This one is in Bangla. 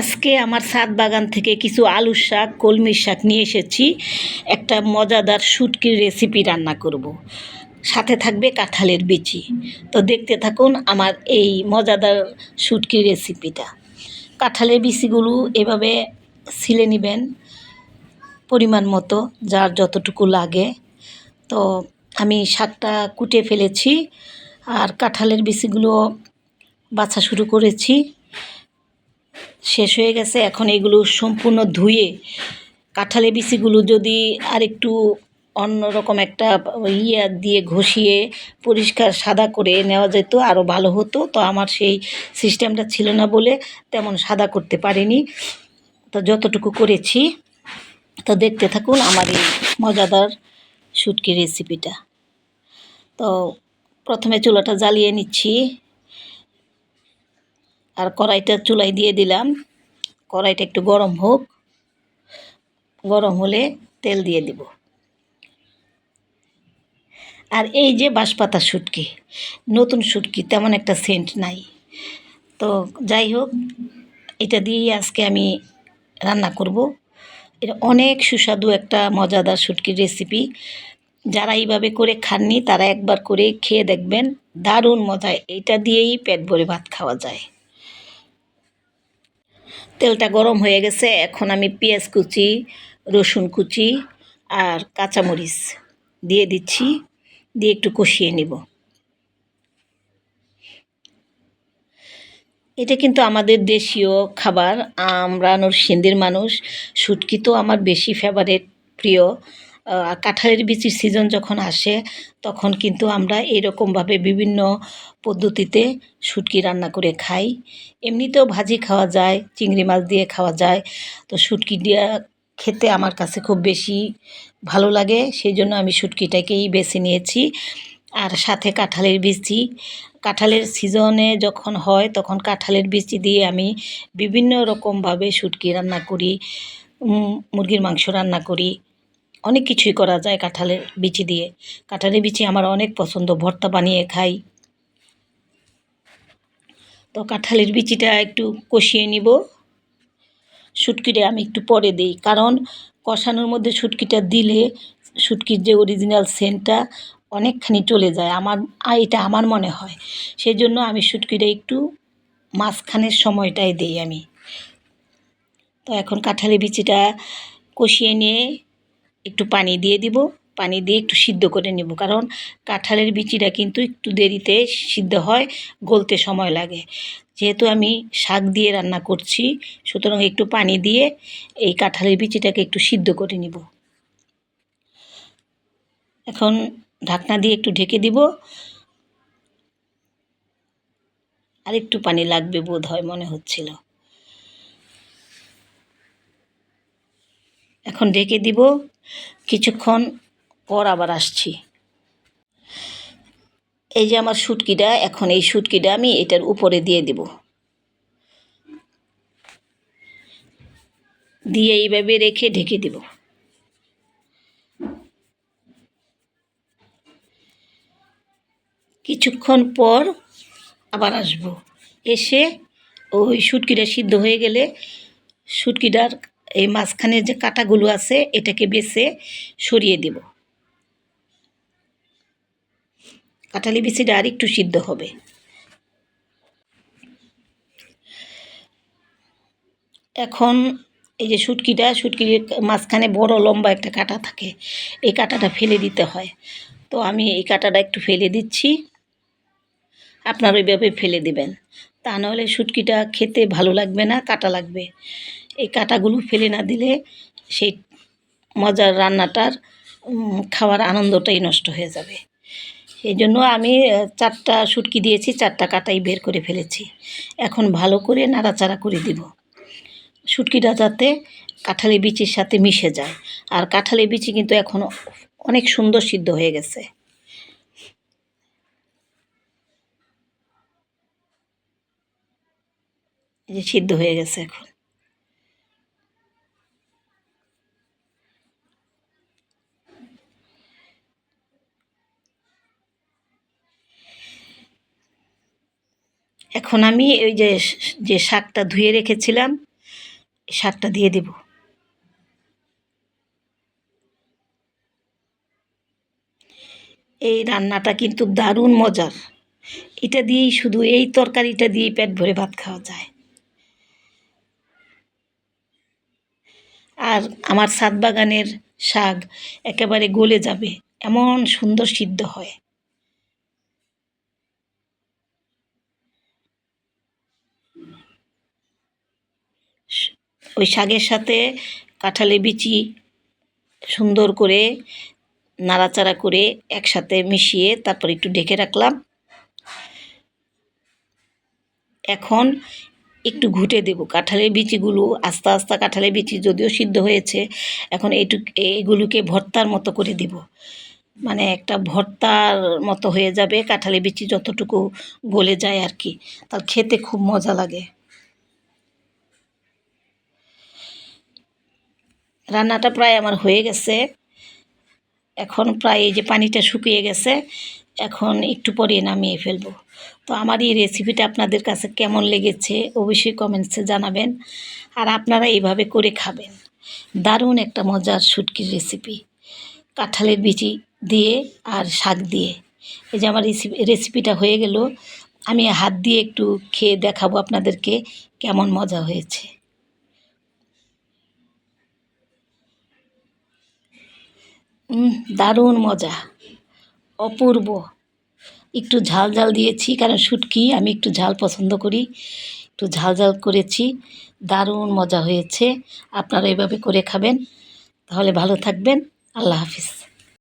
আজকে আমার ছাদ বাগান থেকে কিছু আলুর শাক কলমির শাক নিয়ে এসেছি। একটা মজাদার শুটকির রেসিপি রান্না করব। সাথে থাকবে কাঁঠালের বিচি। তো দেখতে থাকুন আমার এই মজাদার শুটকির রেসিপিটা কাঁঠালের বিচিগুলো এভাবে ছিলে নেবেন পরিমাণ মতো, যার যতটুকু লাগে। তো আমি শাকটা কুটে ফেলেছি আর কাঁঠালের বিচিগুলো বাছা শুরু করেছি। শেষ হয়ে গেছে। এখন এগুলো সম্পূর্ণ ধুয়ে কাঁঠালের বিচিগুলো যদি আরেকটু অন্যরকম একটা ইয়া দিয়ে ঘষিয়ে পরিষ্কার সাদা করে নেওয়া যেত আরও ভালো হতো। তো আমার সেই সিস্টেমটা ছিল না বলে তেমন সাদা করতে পারিনি। তো যতটুকু করেছি, তো দেখতে থাকুন আমার এই মজাদার শুটকি রেসিপিটা। তো প্রথমে চুলাটা জ্বালিয়ে নিচ্ছি। আর কড়াইটা চুলায় দিয়ে দিলাম। কড়াইটা একটু গরম হোক, গরম হলে তেল দিয়ে দিব। আর এই যে বাঁশপাতা শুটকি, নতুন শুটকি, তেমন একটা সেন্ট নাই। তো যাই হোক, এটা দিয়েই আজকে আমি রান্না করব। এটা অনেক সুস্বাদু একটা মজাদার শুটকির রেসিপি যারা এইভাবে করে খাননি, তারা একবার করে খেয়ে দেখবেন। দারুণ মজা, এটা দিয়েই পেট ভরে ভাত খাওয়া যায়। তেলটা গরম হয়ে গেছে। এখন আমি পেঁয়াজ কুচি, রসুন কুচি আর কাঁচামরিচ দিয়ে দিচ্ছি। দিয়ে একটু কষিয়ে নিব। এটা কিন্তু আমাদের দেশীয় খাবার। আমরা নরসিংদীর মানুষ। শুটকি তো আমার বেশি ফেভারেট প্রিয়। কাঁঠালের বিচির সিজন যখন আসে, তখন কিন্তু আমরা এরকমভাবে বিভিন্ন পদ্ধতিতে শুটকি রান্না করে খাই। এমনিতেও ভাজি খাওয়া যায়, চিংড়ি মাছ দিয়ে খাওয়া যায়। তো শুটকি দিয়ে খেতে আমার কাছে খুব বেশি ভালো লাগে সেই জন্য আমি শুটকিটাকেই বেছে নিয়েছি। আর সাথে কাঁঠালের বিচি কাঁঠালের সিজনে যখন হয়, তখন কাঁঠালের বিচি দিয়ে আমি বিভিন্ন রকমভাবে শুটকি রান্না করি মুরগির মাংস রান্না করি। অনেক কিছুই করা যায় কাঁঠালের বিচি দিয়ে। কাঁঠালের বিচি আমার অনেক পছন্দ, ভর্তা বানিয়ে খাই। তো কাঁঠালের বিচিটা একটু কষিয়ে নিব। শুটকিটা আমি একটু পরে দিই, কারণ কষানোর মধ্যে শুটকিটা দিলে শুটকির যে অরিজিনাল সেন্টটা অনেকখানি চলে যায়, আমার, এটা আমার মনে হয়। সেই জন্য আমি শুটকিটা একটু মাঝখানের সময়টাই দিই আমি। তো এখন কাঁঠালি বিচিটা কষিয়ে নিয়ে একটু পানি দিয়ে দিব। পানি দিয়ে একটু সিদ্ধ করে নেব। কারণ কাঁঠালের বিচিটা কিন্তু একটু দেরিতে সিদ্ধ হয়, গলতে সময় লাগে। যেহেতু আমি শাক দিয়ে রান্না করছি, সুতরাং একটু পানি দিয়ে এই কাঁঠালের বিচিটাকে একটু সিদ্ধ করে নিব। এখন ঢাকনা দিয়ে একটু ঢেকে দিব। আর একটু পানি লাগবে বোধ হয় মনে হচ্ছিল। এখন ঢেকে দিব। কিছুক্ষণ পর আবার আসছি। এই যে আমার শুটকিটা এখন এই শুটকিটা আমি এটার উপরে দিয়ে দেব। দিয়ে এইভাবে রেখে ঢেকে দেব। কিছুক্ষণ পর আবার আসব। এসে ওই শুটকিটা সিদ্ধ হয়ে গেলে শুটকিটার এই মাঝখানে যে কাটাগুলো আছে, এটাকে বেছে সরিয়ে দেব। কাঁঠালি বিচিটা আর একটু সিদ্ধ হবে। এখন এই যে শুটকিটা শুটকির মাঝখানে বড় লম্বা একটা কাটা থাকে, এই কাটাটা ফেলে দিতে হয়। তো আমি এই কাটাটা একটু ফেলে দিচ্ছি। আপনার ওইভাবে ফেলে দেবেন। তা নাহলে শুটকিটা খেতে ভালো লাগবে না, কাটা লাগবে। এই কাটাগুলো ফেলে না দিলে সেই মজার রান্নাটার খাওয়ার আনন্দটাই নষ্ট হয়ে যাবে। সেই জন্য আমি চারটা শুটকি দিয়েছি, চারটা কাটাই বের করে ফেলেছি। এখন ভালো করে নাড়াচাড়া করে দিব। শুটকিটা যাতে কাঁঠালি বিচির সাথে মিশে যায়। আর কাঁঠালি বিচি কিন্তু এখন অনেক সুন্দর সিদ্ধ হয়ে গেছে। যে সিদ্ধ হয়ে গেছে এখন। এখন আমি ওই যে যে শাকটা ধুয়ে রেখেছিলাম শাকটা দিয়ে দেব। এই রান্নাটা কিন্তু দারুণ মজার। এটা দিয়েই শুধু এই তরকারিটা দিয়েই পেট ভরে ভাত খাওয়া যায়। আর আমার ছাদ বাগানের শাক একেবারে গলে যাবে, এমন সুন্দর সিদ্ধ হয়। ওই শাকের সাথে কাঁঠালে বিচি সুন্দর করে নাড়াচাড়া করে একসাথে মিশিয়ে তারপর একটু ঢেকে রাখলাম। এখন একটু ঘুটে দেব। কাঁঠালের বিচিগুলো আস্তে আস্তে কাঁঠালের বিচি যদিও সিদ্ধ হয়েছে, এখন এইটুক এইগুলোকে ভর্তার মতো করে দেব। মানে একটা ভর্তার মতো হয়ে যাবে কাঁঠালের বিচি যতটুকু গলে যায় আর কি। তার খেতে খুব মজা লাগে। রান্নাটা প্রায় আমার হয়ে গেছে। এখন প্রায় এই যে পানিটা শুকিয়ে গেছে, এখন একটু পরে নামিয়ে ফেলব। তো আমার এই রেসিপিটা আপনাদের কাছে কেমন লেগেছে অবশ্যই কমেন্টসে জানাবেন। আর আপনারা এইভাবে করে খাবেন। দারুণ একটা মজার শুটকির রেসিপি কাঁঠালের বিচি দিয়ে আর শাক দিয়ে। এই যে আমার রেসিপি রেসিপিটা হয়ে গেল। আমি হাত দিয়ে একটু খেয়ে দেখাবো আপনাদেরকে কেমন মজা হয়েছে। দারুণ মজা। অপূর্ব। একটু ঝাল ঝাল দিয়েছি, কারণ শুটকি আমি একটু ঝাল পছন্দ করি। একটু ঝাল ঝাল করেছি, দারুণ মজা হয়েছে। আপনারা এভাবে করে খাবেন, তাহলে ভালো থাকবেন। আল্লাহ হাফিজ।